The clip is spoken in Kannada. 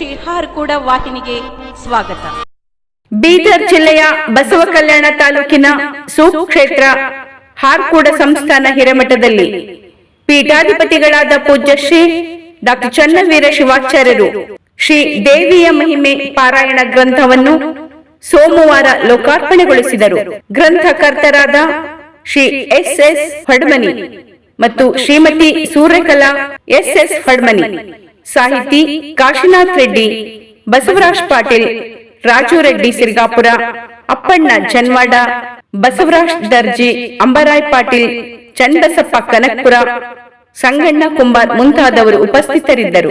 ಶ್ರೀ ಕೂಡ ವಾಹಿನಿಗೆ ಸ್ವಾಗತ. ಬೀದರ್ ಜಿಲ್ಲೆಯ ಬಸವ ಕಲ್ಯಾಣ ತಾಲೂಕಿನ ಸುಕ್ಷೇತ್ರ ಹಾರ್ಕೂಡ ಸಂಸ್ಥಾನ ಹಿರೇಮಠದಲ್ಲಿ ಪೀಠಾಧಿಪತಿಗಳಾದ ಪೂಜ್ಯ ಶ್ರೀ ಡಾಕ್ಟರ್ ಚನ್ನವೀರ ಶಿವಾಚಾರ್ಯರು ಶ್ರೀ ದೇವಿಯ ಮಹಿಮೆ ಪಾರಾಯಣ ಗ್ರಂಥವನ್ನು ಸೋಮವಾರ ಲೋಕಾರ್ಪಣೆಗೊಳಿಸಿದರು. ಗ್ರಂಥಕರ್ತರಾದ ಶ್ರೀ ಎಸ್ ಎಸ್ ಹೊಡ್ಮನಿ ಮತ್ತು ಶ್ರೀಮತಿ ಸೂರ್ಯಕಲಾ ಎಸ್ ಎಸ್ ಹೊಡ್ಮನಿ. ಸಾಹಿತಿ ಕಾಶಿನಾಥ್ ರೆಡ್ಡಿ, ಬಸವರಾಜ್ ಪಾಟೀಲ್, ರಾಜು ರೆಡ್ಡಿ ಸಿರ್ಗಾಪುರ, ಅಪ್ಪಣ್ಣ ಜನ್ವಾಡ, ಬಸವರಾಜ್ ದರ್ಜಿ, ಅಂಬರಾಯ್ ಪಾಟೀಲ್, ಚನ್ನಬಸಪ್ಪ ಕನಕ್ಪುರ, ಸಂಗಣ್ಣ ಕುಂಬಾರ್ ಮುಂತಾದವರು ಉಪಸ್ಥಿತರಿದ್ದರು.